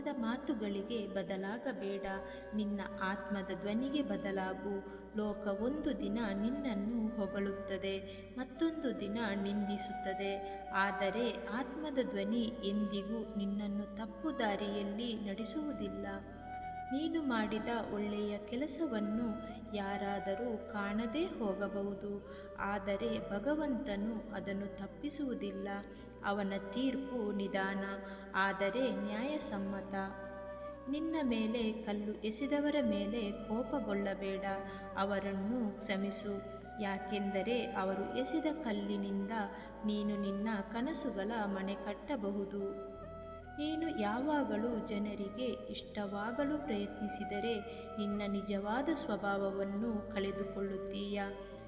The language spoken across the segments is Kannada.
ಲೋಕದ ಮಾತುಗಳಿಗೆ ಬದಲಾಗಬೇಡ. ನಿನ್ನ ಆತ್ಮದ ಧ್ವನಿಗೆ ಬದಲಾಗು. ಲೋಕ ಒಂದು ದಿನ ನಿನ್ನನ್ನು ಹೊಗಳುತ್ತದೆ, ಮತ್ತೊಂದು ದಿನ ನಿಂದಿಸುತ್ತದೆ. ಆದರೆ ಆತ್ಮದ ಧ್ವನಿ ಎಂದಿಗೂ ನಿನ್ನನ್ನು ತಪ್ಪು ದಾರಿಯಲ್ಲಿ ನಡೆಸುವುದಿಲ್ಲ. ನೀನು ಮಾಡಿದ ಒಳ್ಳೆಯ ಕೆಲಸವನ್ನು ಯಾರಾದರೂ ಕಾಣದೇ ಹೋಗಬಹುದು. ಆದರೆ ಭಗವಂತನು ಅದನ್ನು ತಪ್ಪಿಸುವುದಿಲ್ಲ. ಅವನ ತೀರ್ಪು ನಿಧಾನ, ಆದರೆ ನ್ಯಾಯಸಮ್ಮತ. ನಿನ್ನ ಮೇಲೆ ಕಲ್ಲು ಎಸೆದವರ ಮೇಲೆ ಕೋಪಗೊಳ್ಳಬೇಡ, ಅವರನ್ನು ಕ್ಷಮಿಸು. ಯಾಕೆಂದರೆ ಅವರು ಎಸೆದ ಕಲ್ಲಿನಿಂದ ನೀನು ನಿನ್ನ ಕನಸುಗಳ ಮನೆ ಕಟ್ಟಬಹುದು. ನೀನು ಯಾವಾಗಲೂ ಜನರಿಗೆ ಇಷ್ಟವಾಗಲು ಪ್ರಯತ್ನಿಸಿದರೆ ನಿನ್ನ ನಿಜವಾದ ಸ್ವಭಾವವನ್ನು ಕಳೆದುಕೊಳ್ಳುತ್ತೀಯ?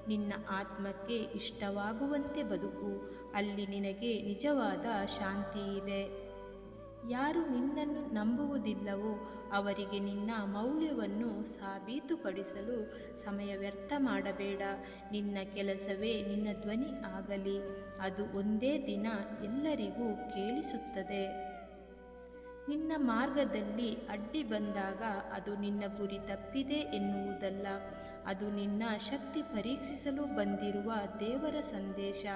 ನಿನ್ನ ಆತ್ಮಕ್ಕೆ ಇಷ್ಟವಾಗುವಂತೆ ಬದುಕು, ಅಲ್ಲಿ ನಿನಗೆ ನಿಜವಾದ ಶಾಂತಿ ಇದೆ. ಯಾರು ನಿನ್ನನ್ನು ನಂಬುವುದಿಲ್ಲವೋ ಅವರಿಗೆ ನಿನ್ನ ಮೌಲ್ಯವನ್ನು ಸಾಬೀತುಪಡಿಸಲು ಸಮಯ ವ್ಯರ್ಥ ಮಾಡಬೇಡ. ನಿನ್ನ ಕೆಲಸವೇ ನಿನ್ನ ಧ್ವನಿ ಆಗಲಿ, ಅದು ಒಂದೇ ದಿನ ಎಲ್ಲರಿಗೂ ಕೇಳಿಸುತ್ತದೆ. ನಿನ್ನ ಮಾರ್ಗದಲ್ಲಿ ಅಡ್ಡಿ ಬಂದಾಗ ಅದು ನಿನ್ನ ಗುರಿ ತಪ್ಪಿದೆ ಎನ್ನುವುದಲ್ಲ. ಅದು ನಿನ್ನ ಶಕ್ತಿ ಪರೀಕ್ಷಿಸಲು ಬಂದಿರುವ ದೇವರ ಸಂದೇಶ.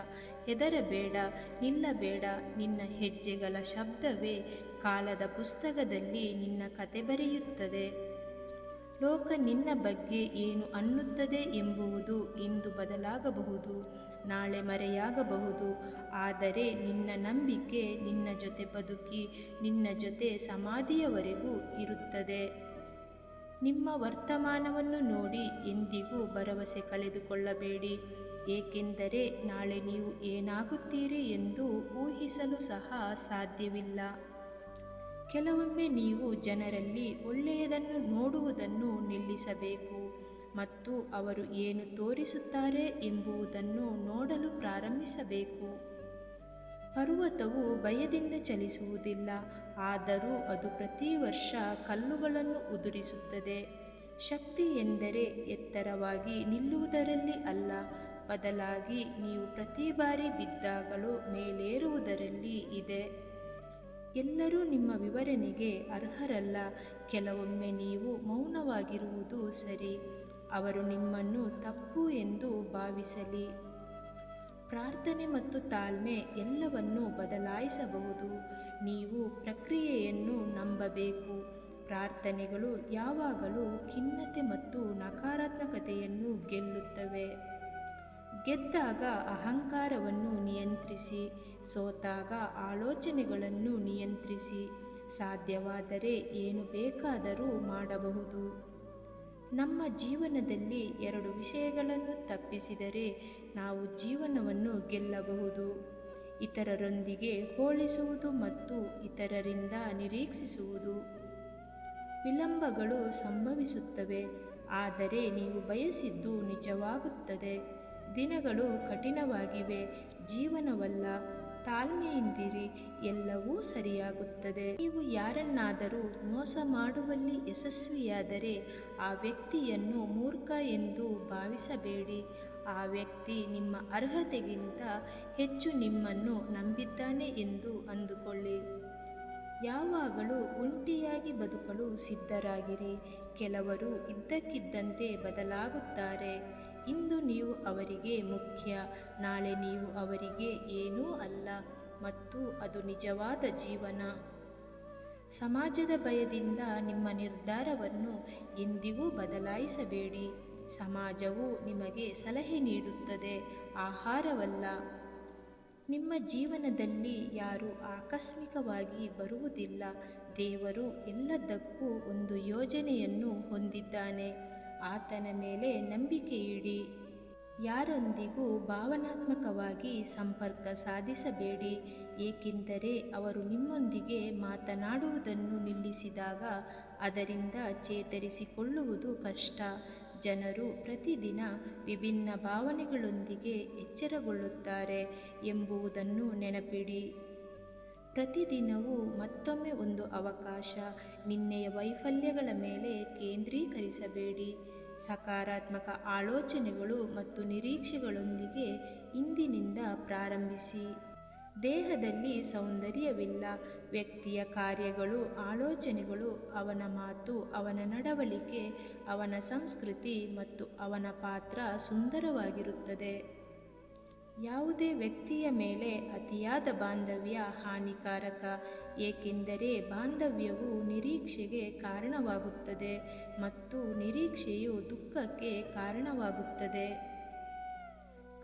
ಹೆದರಬೇಡ, ನಿಲ್ಲಬೇಡ, ನಿನ್ನ ಹೆಜ್ಜೆಗಳ ಶಬ್ದವೇ ಕಾಲದ ಪುಸ್ತಕದಲ್ಲಿ ನಿನ್ನ ಕತೆ ಬರೆಯುತ್ತದೆ. ಲೋಕ ನಿನ್ನ ಬಗ್ಗೆ ಏನು ಅನ್ನುತ್ತದೆ ಎಂಬುವುದು ಇಂದು ಬದಲಾಗಬಹುದು, ನಾಳೆ ಮರೆಯಾಗಬಹುದು. ಆದರೆ ನಿನ್ನ ನಂಬಿಕೆ ನಿನ್ನ ಜೊತೆ ಬದುಕಿ ನಿನ್ನ ಜೊತೆ ಸಮಾಧಿಯವರೆಗೂ ಇರುತ್ತದೆ. ನಿಮ್ಮ ವರ್ತಮಾನವನ್ನು ನೋಡಿ ಎಂದಿಗೂ ಭರವಸೆ ಕಳೆದುಕೊಳ್ಳಬೇಡಿ. ಏಕೆಂದರೆ ನಾಳೆ ನೀವು ಏನಾಗುತ್ತೀರಿ ಎಂದು ಊಹಿಸಲು ಸಹ ಸಾಧ್ಯವಿಲ್ಲ. ಕೆಲವೊಮ್ಮೆ ನೀವು ಜನರಲ್ಲಿ ಒಳ್ಳೆಯದನ್ನು ನೋಡುವುದನ್ನು ನಿಲ್ಲಿಸಬೇಕು ಮತ್ತು ಅವರು ಏನು ತೋರಿಸುತ್ತಾರೆ ಎಂಬುದನ್ನು ನೋಡಲು ಪ್ರಾರಂಭಿಸಬೇಕು. ಪರ್ವತವು ಭಯದಿಂದ ಚಲಿಸುವುದಿಲ್ಲ, ಆದರೂ ಅದು ಪ್ರತಿ ವರ್ಷ ಕಲ್ಲುಗಳನ್ನು ಉದುರಿಸುತ್ತದೆ. ಶಕ್ತಿ ಎಂದರೆ ಎತ್ತರವಾಗಿ ನಿಲ್ಲುವುದರಲ್ಲಿ ಅಲ್ಲ, ಬದಲಾಗಿ ನೀವು ಪ್ರತಿ ಬಾರಿ ಬಿದ್ದಾಗಲೂ ಮೇಲೇರುವುದರಲ್ಲಿ ಇದೆ. ಎಲ್ಲರೂ ನಿಮ್ಮ ವಿವರಣೆಗೆ ಅರ್ಹರಲ್ಲ. ಕೆಲವೊಮ್ಮೆ ನೀವು ಮೌನವಾಗಿರುವುದು ಸರಿ. ಅವರು ನಿಮ್ಮನ್ನು ತಪ್ಪು ಎಂದು ಭಾವಿಸಲಿ. ಪ್ರಾರ್ಥನೆ ಮತ್ತು ತಾಳ್ಮೆ ಎಲ್ಲವನ್ನೂ ಬದಲಾಯಿಸಬಹುದು. ನೀವು ಪ್ರಕ್ರಿಯೆಯನ್ನು ನಂಬಬೇಕು. ಪ್ರಾರ್ಥನೆಗಳು ಯಾವಾಗಲೂ ಖಿನ್ನತೆ ಮತ್ತು ನಕಾರಾತ್ಮಕತೆಯನ್ನು ಗೆಲ್ಲುತ್ತವೆ. ಗೆದ್ದಾಗ ಅಹಂಕಾರವನ್ನು ನಿಯಂತ್ರಿಸಿ. ಸೋತಾಗ ಆಲೋಚನೆಗಳನ್ನು ನಿಯಂತ್ರಿಸಿ, ಸಾಧ್ಯವಾದರೆ ಏನು ಬೇಕಾದರೂ ಮಾಡಬಹುದು. ನಮ್ಮ ಜೀವನದಲ್ಲಿ ಎರಡು ವಿಷಯಗಳನ್ನು ತಪ್ಪಿಸಿದರೆ ನಾವು ಜೀವನವನ್ನು ಗೆಲ್ಲಬಹುದು. ಇತರರೊಂದಿಗೆ ಹೋಲಿಸುವುದು ಮತ್ತು ಇತರರಿಂದ ನಿರೀಕ್ಷಿಸುವುದು. ವಿಳಂಬಗಳು ಸಂಭವಿಸುತ್ತವೆ, ಆದರೆ ನೀವು ಬಯಸಿದ್ದು ನಿಜವಾಗುತ್ತದೆ. ದಿನಗಳು ಕಠಿಣವಾಗಿವೆ, ಜೀವನವಲ್ಲ. ತಾಳ್ಮೆಯಿಂದಿರಿ, ಎಲ್ಲವೂ ಸರಿಯಾಗುತ್ತದೆ. ನೀವು ಯಾರನ್ನಾದರೂ ಮೋಸ ಮಾಡುವಲ್ಲಿ ಯಶಸ್ವಿಯಾದರೆ ಆ ವ್ಯಕ್ತಿಯನ್ನು ಮೂರ್ಖ ಎಂದು ಭಾವಿಸಬೇಡಿ. ಆ ವ್ಯಕ್ತಿ ನಿಮ್ಮ ಅರ್ಹತೆಗಿಂತ ಹೆಚ್ಚು ನಿಮ್ಮನ್ನು ನಂಬಿದ್ದಾನೆ ಎಂದು ಅಂದುಕೊಳ್ಳಿ. ಯಾವಾಗಲೂ ಒಂಟಿಯಾಗಿ ಬದುಕಲು ಸಿದ್ಧರಾಗಿರಿ. ಕೆಲವರು ಇದ್ದಕ್ಕಿದ್ದಂತೆ ಬದಲಾಗುತ್ತಾರೆ. ಇಂದು ನೀವು ಅವರಿಗೆ ಮುಖ್ಯ, ನಾಳೆ ನೀವು ಅವರಿಗೆ ಏನೂ ಅಲ್ಲ, ಮತ್ತು ಅದು ನಿಜವಾದ ಜೀವನ. ಸಮಾಜದ ಭಯದಿಂದ ನಿಮ್ಮ ನಿರ್ಧಾರವನ್ನು ಎಂದಿಗೂ ಬದಲಾಯಿಸಬೇಡಿ. ಸಮಾಜವು ನಿಮಗೆ ಸಲಹೆ ನೀಡುತ್ತದೆ, ಆಹಾರವಲ್ಲ. ನಿಮ್ಮ ಜೀವನದಲ್ಲಿ ಯಾರೂ ಆಕಸ್ಮಿಕವಾಗಿ ಬರುವುದಿಲ್ಲ. ದೇವರು ಎಲ್ಲದಕ್ಕೂ ಒಂದು ಯೋಜನೆಯನ್ನು ಹೊಂದಿದ್ದಾನೆ. ಆತನ ಮೇಲೆ ನಂಬಿಕೆ ಇಡಿ. ಯಾರೊಂದಿಗೂ ಭಾವನಾತ್ಮಕವಾಗಿ ಸಂಪರ್ಕ ಸಾಧಿಸಬೇಡಿ. ಏಕೆಂದರೆ ಅವರು ನಿಮ್ಮೊಂದಿಗೆ ಮಾತನಾಡುವುದನ್ನು ನಿಲ್ಲಿಸಿದಾಗ ಅದರಿಂದ ಚೇತರಿಸಿಕೊಳ್ಳುವುದು ಕಷ್ಟ. ಜನರು ಪ್ರತಿದಿನ ವಿಭಿನ್ನ ಭಾವನೆಗಳೊಂದಿಗೆ ಎಚ್ಚರಗೊಳ್ಳುತ್ತಾರೆ ಎಂಬುದನ್ನು ನೆನಪಿಡಿ. ಪ್ರತಿದಿನವೂ ಮತ್ತೊಮ್ಮೆ ಒಂದು ಅವಕಾಶ ನಿನ್ನೆಯ ವೈಫಲ್ಯಗಳ ಮೇಲೆ ಕೇಂದ್ರೀಕರಿಸಬೇಡಿ. ಸಕಾರಾತ್ಮಕ ಆಲೋಚನೆಗಳು ಮತ್ತು ನಿರೀಕ್ಷೆಗಳೊಂದಿಗೆ ಇಂದಿನಿಂದ ಪ್ರಾರಂಭಿಸಿ. ದೇಹದಲ್ಲಿ ಸೌಂದರ್ಯವಿಲ್ಲ. ವ್ಯಕ್ತಿಯ ಕಾರ್ಯಗಳು, ಆಲೋಚನೆಗಳು ಅವನ ಮಾತು, ಅವನ ನಡವಳಿಕೆ, ಅವನ ಸಂಸ್ಕೃತಿ ಮತ್ತು ಅವನ ಪಾತ್ರ ಸುಂದರವಾಗಿರುತ್ತದೆ. ಯಾವುದೇ ವ್ಯಕ್ತಿಯ ಮೇಲೆ ಅತಿಯಾದ ಬಾಂಧವ್ಯ ಹಾನಿಕಾರಕ, ಏಕೆಂದರೆ ಬಾಂಧವ್ಯವು ನಿರೀಕ್ಷೆಗೆ ಕಾರಣವಾಗುತ್ತದೆ ಮತ್ತು ನಿರೀಕ್ಷೆಯು ದುಃಖಕ್ಕೆ ಕಾರಣವಾಗುತ್ತದೆ.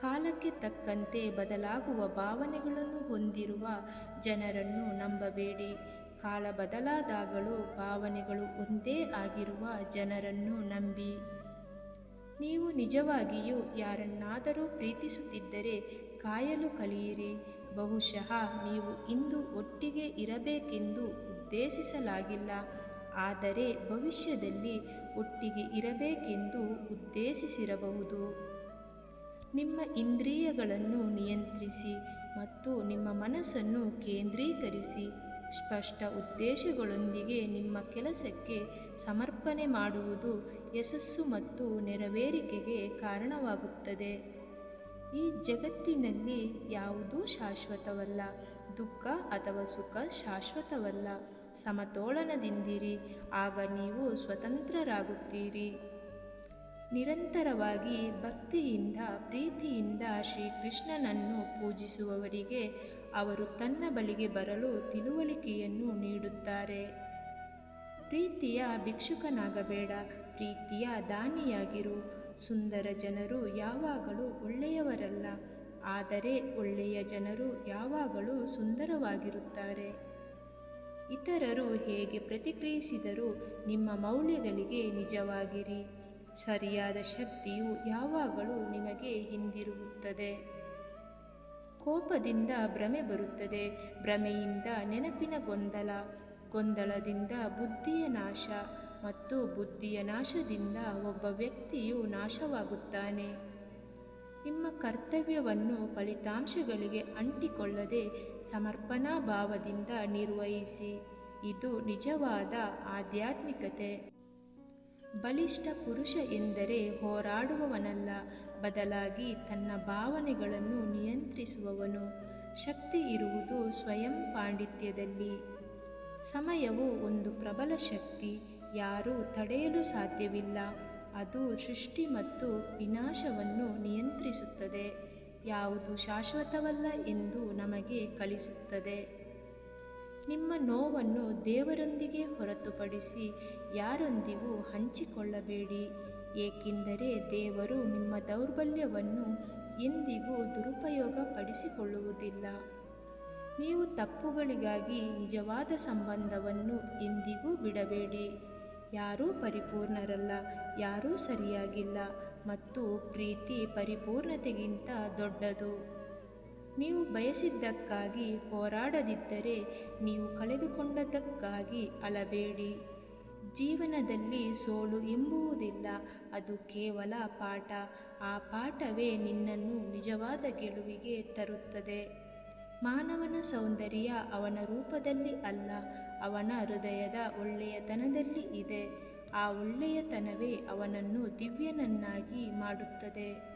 ಕಾಲಕ್ಕೆ ತಕ್ಕಂತೆ ಬದಲಾಗುವ ಭಾವನೆಗಳನ್ನು ಹೊಂದಿರುವ ಜನರನ್ನು ನಂಬಬೇಡಿ. ಕಾಲ ಬದಲಾದಾಗಲೂ ಭಾವನೆಗಳು ಒಂದೇ ಆಗಿರುವ ಜನರನ್ನು ನಂಬಿ. ನೀವು ನಿಜವಾಗಿಯೂ ಯಾರನ್ನಾದರೂ ಪ್ರೀತಿಸುತ್ತಿದ್ದರೆ ಕಾಯಲು ಕಲಿಯಿರಿ. ಬಹುಶಃ ನೀವು ಇಂದು ಒಟ್ಟಿಗೆ ಇರಬೇಕೆಂದು ಉದ್ದೇಶಿಸಲಾಗಿಲ್ಲ. ಆದರೆ ಭವಿಷ್ಯದಲ್ಲಿ ಒಟ್ಟಿಗೆ ಇರಬೇಕೆಂದು ಉದ್ದೇಶಿಸಿರಬಹುದು. ನಿಮ್ಮ ಇಂದ್ರಿಯಗಳನ್ನು ನಿಯಂತ್ರಿಸಿ ಮತ್ತು ನಿಮ್ಮ ಮನಸ್ಸನ್ನು ಕೇಂದ್ರೀಕರಿಸಿ. ಸ್ಪಷ್ಟ ಉದ್ದೇಶಗಳೊಂದಿಗೆ ನಿಮ್ಮ ಕೆಲಸಕ್ಕೆ ಸಮರ್ಪಣೆ ಮಾಡುವುದು ಯಶಸ್ಸು ಮತ್ತು ನೆರವೇರಿಕೆಗೆ ಕಾರಣವಾಗುತ್ತದೆ. ಈ ಜಗತ್ತಿನಲ್ಲಿ ಯಾವುದೂ ಶಾಶ್ವತವಲ್ಲ, ದುಃಖ ಅಥವಾ ಸುಖ ಶಾಶ್ವತವಲ್ಲ. ಸಮತೋಲನದಿಂದಿರಿ, ಆಗ ನೀವು ಸ್ವತಂತ್ರರಾಗುತ್ತೀರಿ. ನಿರಂತರವಾಗಿ ಭಕ್ತಿಯಿಂದ, ಪ್ರೀತಿಯಿಂದ ಶ್ರೀಕೃಷ್ಣನನ್ನು ಪೂಜಿಸುವವರಿಗೆ ಅವರು ತನ್ನ ಬಳಿಗೆ ಬರಲು ತಿಳುವಳಿಕೆಯನ್ನು ನೀಡುತ್ತಾರೆ. ಪ್ರೀತಿಯ ಭಿಕ್ಷುಕನಾಗಬೇಡ, ಪ್ರೀತಿಯ ದಾನಿಯಾಗಿರು. ಸುಂದರ ಜನರು ಯಾವಾಗಲೂ ಒಳ್ಳೆಯವರಲ್ಲ, ಆದರೆ ಒಳ್ಳೆಯ ಜನರು ಯಾವಾಗಲೂ ಸುಂದರವಾಗಿರುತ್ತಾರೆ. ಇತರರು ಹೇಗೆ ಪ್ರತಿಕ್ರಿಯಿಸಿದರೂ ನಿಮ್ಮ ಮೌಲ್ಯಗಳಿಗೆ ನಿಜವಾಗಿರಿ. ಸರಿಯಾದ ಶಕ್ತಿಯು ಯಾವಾಗಲೂ ನಿಮಗೆ ಹಿಂದಿರುಗುತ್ತದೆ. ಕೋಪದಿಂದ ಭ್ರಮೆ ಬರುತ್ತದೆ. ಭ್ರಮೆಯಿಂದ ನೆನಪಿನ ಗೊಂದಲ, ಗೊಂದಲದಿಂದ ಬುದ್ಧಿಯ ನಾಶ ಮತ್ತು ಬುದ್ಧಿಯ ನಾಶದಿಂದ ಒಬ್ಬ ವ್ಯಕ್ತಿಯು ನಾಶವಾಗುತ್ತಾನೆ. ನಿಮ್ಮ ಕರ್ತವ್ಯವನ್ನು ಫಲಿತಾಂಶಗಳಿಗೆ ಅಂಟಿಕೊಳ್ಳದೆ ಸಮರ್ಪಣಾ ಭಾವದಿಂದ ನಿರ್ವಹಿಸಿ. ಇದು ನಿಜವಾದ ಆಧ್ಯಾತ್ಮಿಕತೆ. ಬಲಿಷ್ಠ ಪುರುಷ ಎಂದರೆ ಹೋರಾಡುವವನಲ್ಲ, ಬದಲಾಗಿ ತನ್ನ ಭಾವನೆಗಳನ್ನು ನಿಯಂತ್ರಿಸುವವನು. ಶಕ್ತಿ ಇರುವುದು ಸ್ವಯಂ ಪಾಂಡಿತ್ಯದಲ್ಲಿ. ಸಮಯವು ಒಂದು ಪ್ರಬಲ ಶಕ್ತಿ, ಯಾರೂ ತಡೆಯಲು ಸಾಧ್ಯವಿಲ್ಲ. ಅದು ಸೃಷ್ಟಿ ಮತ್ತು ವಿನಾಶವನ್ನು ನಿಯಂತ್ರಿಸುತ್ತದೆ. ಯಾವುದು ಶಾಶ್ವತವಲ್ಲ ಎಂದು ನಮಗೆ ಕಲಿಸುತ್ತದೆ. ನಿಮ್ಮ ನೋವನ್ನು ದೇವರೊಂದಿಗೆ ಹೊರತುಪಡಿಸಿ ಯಾರೊಂದಿಗೂ ಹಂಚಿಕೊಳ್ಳಬೇಡಿ. ಏಕೆಂದರೆ ದೇವರು ನಿಮ್ಮ ದೌರ್ಬಲ್ಯವನ್ನು ಎಂದಿಗೂ ದುರುಪಯೋಗಪಡಿಸಿಕೊಳ್ಳುವುದಿಲ್ಲ. ನೀವು ತಪ್ಪುಗಳಿಗಾಗಿ ನಿಜವಾದ ಸಂಬಂಧವನ್ನು ಎಂದಿಗೂ ಬಿಡಬೇಡಿ. ಯಾರೂ ಪರಿಪೂರ್ಣರಲ್ಲ, ಯಾರೂ ಸರಿಯಾಗಿಲ್ಲ, ಮತ್ತು ಪ್ರೀತಿ ಪರಿಪೂರ್ಣತೆಗಿಂತ ದೊಡ್ಡದು. ನೀವು ಬಯಸಿದ್ದಕ್ಕಾಗಿ ಹೋರಾಡದಿದ್ದರೆ ನೀವು ಕಳೆದುಕೊಂಡದ್ದಕ್ಕಾಗಿ ಅಲಬೇಡಿ. ಜೀವನದಲ್ಲಿ ಸೋಲು ಎಂಬುವುದಿಲ್ಲ, ಅದು ಕೇವಲ ಪಾಠ. ಆ ಪಾಠವೇ ನಿನ್ನನ್ನು ನಿಜವಾದ ಗೆಲುವಿಗೆ ತರುತ್ತದೆ. ಮಾನವನ ಸೌಂದರ್ಯ ಅವನ ರೂಪದಲ್ಲಿ ಅಲ್ಲ, ಅವನ ಹೃದಯದ ಒಳ್ಳೆಯತನದಲ್ಲಿ ಇದೆ. ಆ ಒಳ್ಳೆಯತನವೇ ಅವನನ್ನು ದಿವ್ಯನನ್ನಾಗಿ ಮಾಡುತ್ತದೆ.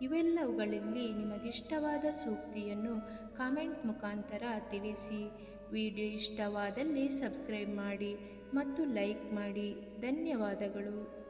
ಇವೆಲ್ಲವುಗಳಲ್ಲಿ ನಿಮಗಿಷ್ಟವಾದ ಸೂಕ್ತಿಯನ್ನು ಕಾಮೆಂಟ್ ಮುಖಾಂತರ ತಿಳಿಸಿ. ವಿಡಿಯೋ ಇಷ್ಟವಾದಲ್ಲಿ ಸಬ್ಸ್ಕ್ರೈಬ್ ಮಾಡಿ ಮತ್ತು ಲೈಕ್ ಮಾಡಿ. ಧನ್ಯವಾದಗಳು.